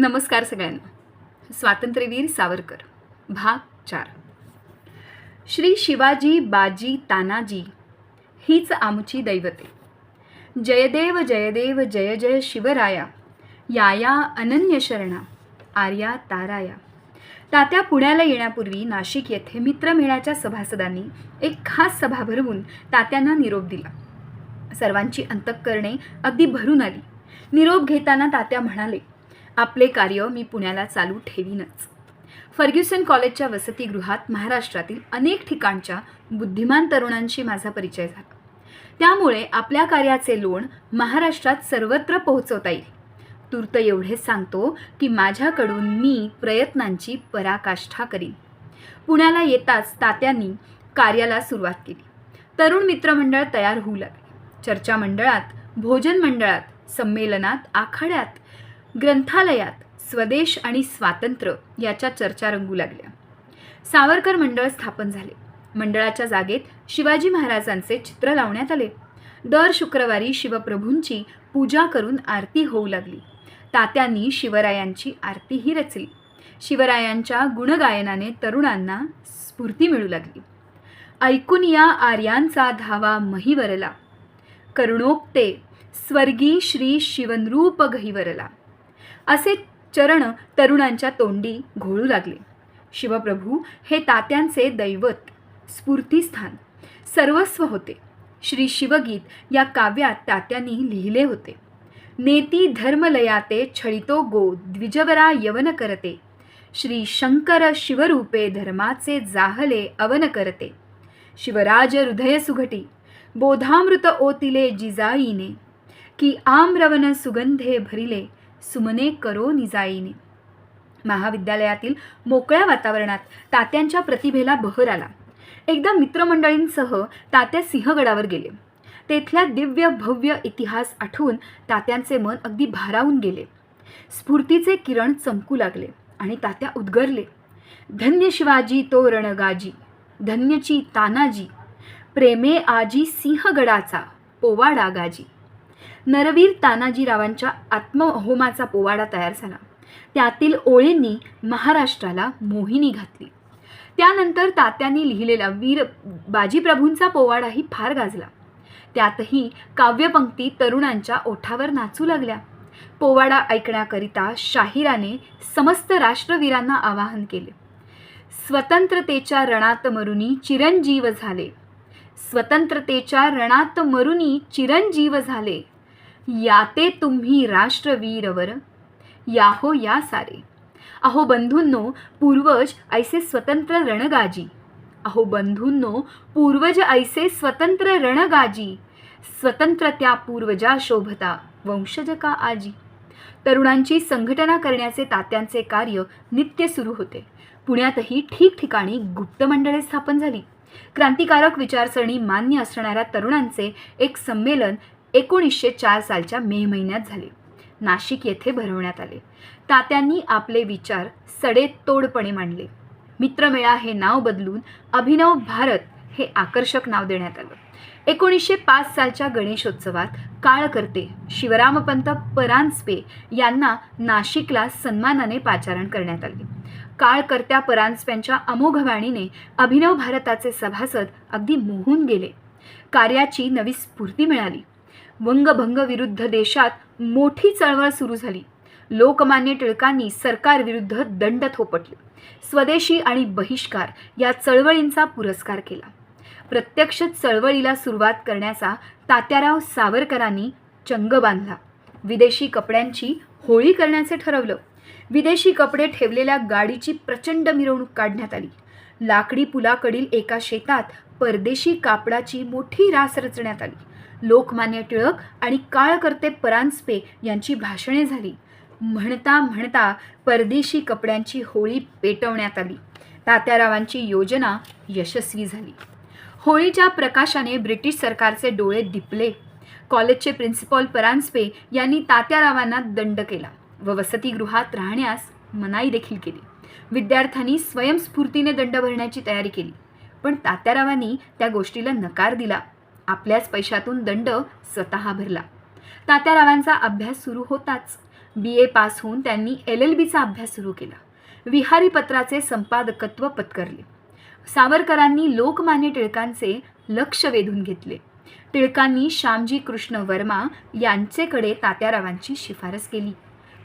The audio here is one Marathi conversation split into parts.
नमस्कार सगळ्यांना. स्वातंत्र्यवीर सावरकर भाग चार. श्री शिवाजी बाजी तानाजी हीच आमची दैवते. जयदेव जयदेव जय जय शिवराया याया अनन्य शरणा आर्या ताराया. तात्या पुण्याला येण्यापूर्वी नाशिक येथे मित्रमेळ्याच्या सभासदांनी एक खास सभा भरवून तात्यांना निरोप दिला. सर्वांची अंतःकरणे अगदी भरून आली. निरोप घेताना तात्या म्हणाले आपले कार्य मी पुण्याला चालू ठेवीनच. फर्ग्युसन कॉलेजच्या वसतिगृहात महाराष्ट्रातील अनेक ठिकाणच्या बुद्धिमान तरुणांशी माझा परिचय झाला. त्यामुळे आपल्या कार्याचे लोण महाराष्ट्रात सर्वत्र पोहोचवता येईल. तूर्त एवढेच सांगतो की माझ्याकडून मी प्रयत्नांची पराकाष्ठा करीन. पुण्याला येताच तात्यांनी कार्याला सुरुवात केली. तरुण मित्रमंडळ तयार होऊ लागले. चर्चा मंडळात भोजन मंडळात संमेलनात आखाड्यात ग्रंथालयात स्वदेश आणि स्वातंत्र्य याच्या चर्चा रंगू लागल्या. सावरकर मंडळ स्थापन झाले. मंडळाच्या जागेत शिवाजी महाराजांचे चित्र लावण्यात आले. दर शुक्रवारी शिवप्रभूंची पूजा करून आरती होऊ लागली. तात्यांनी शिवरायांची आरतीही रचली. शिवरायांच्या गुणगायनाने तरुणांना स्फूर्ती मिळू लागली. ऐकून या आर्यांचा धावा महिवरला करुणोक्ते स्वर्गी श्री शिवनरूप गहिवरला असे चरण तरुणांच्या तोंडी घोळू लागले. शिवप्रभू हे तात्यांचे दैवत स्फूर्तीस्थान सर्वस्व होते. श्री शिवगीत या काव्यात तात्यांनी लिहिले होते. नेती धर्मलयाते छळितो गो द्विजवरा यवन करते. श्री शंकर शिवरूपे धर्माचे जाहले अवन करते. शिवराज हृदय सुघटी बोधामृत ओतिले जिजाईने. की आम्रवन सुगंधे भरिले सुमने करो निजाईने. महाविद्यालयातील मोकळ्या वातावरणात तात्यांच्या प्रतिभेला बहर आला. एकदा मित्रमंडळींसह तात्या सिंहगडावर गेले. तेथल्या दिव्य भव्य इतिहास आठवून तात्यांचे मन अगदी भारावून गेले. स्फूर्तीचे किरण चमकू लागले आणि तात्या उद्गरले. धन्य शिवाजी तो रणगाजी धन्यची तानाजी प्रेमे आजी सिंहगडाचा पोवाडागाजी नरवीर तानाजीरावांच्या आत्महोमाचा पोवाडा तयार झाला. त्यातील ओळींनी महाराष्ट्राला मोहिनी घातली. त्यानंतर तात्यांनी लिहिलेला वीर बाजीप्रभूंचा पोवाडाही फार गाजला. त्यातही काव्यपंक्ती तरुणांच्या ओठावर नाचू लागल्या. पोवाडा ऐकण्याकरिता शाहिराने समस्त राष्ट्रवीरांना आवाहन केले. स्वतंत्रतेच्या रणात मरुनी चिरंजीव झाले. स्वतंत्रतेच्या रणात मरुनी चिरंजीव झाले. याते तुम्ही राष्ट्रवीरवर. याहो या सारे. अहो बंधूंनो पूर्वज ऐसे स्वतंत्र रणगाजी. अहो बंधूंनो पूर्वज ऐसे स्वतंत्र रणगाजी. स्वतंत्र त्या पूर्वजा शोभता वंशज का आजी. तरुणांची संघटना करण्याचे तात्यांचे कार्य नित्य सुरू होते. पुण्यातही ठिकठिकाणी गुप्त मंडळे स्थापन झाली. क्रांतिकारक विचारसरणी मान्य असणाऱ्या तरुणांचे एक संमेलन एकोणीसशे चार सालच्या मे महिन्यात झाले. नाशिक येथे भरवण्यात आले. तात्यांनी आपले विचार सडेतोडपणे मांडले. मित्रमेळा हे नाव बदलून अभिनव भारत हे आकर्षक नाव देण्यात आलं. एकोणीसशे पाच सालच्या गणेशोत्सवात काळकर्ते शिवरामपंत परांजपे यांना नाशिकला सन्मानाने पाचारण करण्यात आले. काळकर्त्या परांजप्यांच्या अमोघ वाणीने अभिनव भारताचे सभासद अगदी मोहून गेले. कार्याची नवी स्फूर्ती मिळाली. वंगभंग विरुद्ध देशात मोठी चळवळ सुरू झाली. लोकमान्य टिळकांनी सरकारविरुद्ध दंड थोपटले. स्वदेशी आणि बहिष्कार या चळवळींचा पुरस्कार केला. प्रत्यक्ष चळवळीला सुरुवात करण्याचा तात्याराव सावरकरांनी चंग बांधला. विदेशी कपड्यांची होळी करण्याचे ठरवलं. विदेशी कपडे ठेवलेल्या गाडीची प्रचंड मिरवणूक काढण्यात आली. लाकडी पुलाकडील एका शेतात परदेशी कापडाची मोठी रास रचण्यात आली. लोकमान्य टिळक आणि काळकर्ते परांजपे यांची भाषणे झाली. म्हणता म्हणता परदेशी कपड्यांची होळी पेटवण्यात आली. तात्यारावांची योजना यशस्वी झाली. होळीच्या प्रकाशाने ब्रिटिश सरकारचे डोळे दिपले. कॉलेजचे प्रिन्सिपॉल परांजपे यांनी तात्यारावांना दंड केला व वसतिगृहात राहण्यास मनाई देखील केली. विद्यार्थ्यांनी स्वयंस्फूर्तीने दंड भरण्याची तयारी केली. पण तात्यारावांनी त्या गोष्टीला नकार दिला. आपल्याच पैशातून दंड स्वतः भरला. तात्यारावांचा अभ्यास सुरू होताच. बी ए पास होऊन त्यांनी एल एल बीचा अभ्यास सुरू केला. विहारी पत्राचे संपादकत्व पत्करले. सावरकरांनी लोकमान्य टिळकांचे लक्ष वेधून घेतले. टिळकांनी श्यामजी कृष्ण वर्मा यांचेकडे तात्यारावांची शिफारस केली.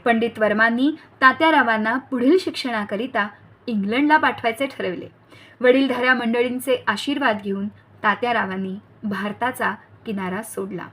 पंडित वर्मांनी तात्यारावांना पुढील शिक्षणाकरिता इंग्लंडला पाठवायचे ठरवले. वडीलधाऱ्या मंडळींचे आशीर्वाद घेऊन तात्यारावांनी भारताचा किनारा सोडला.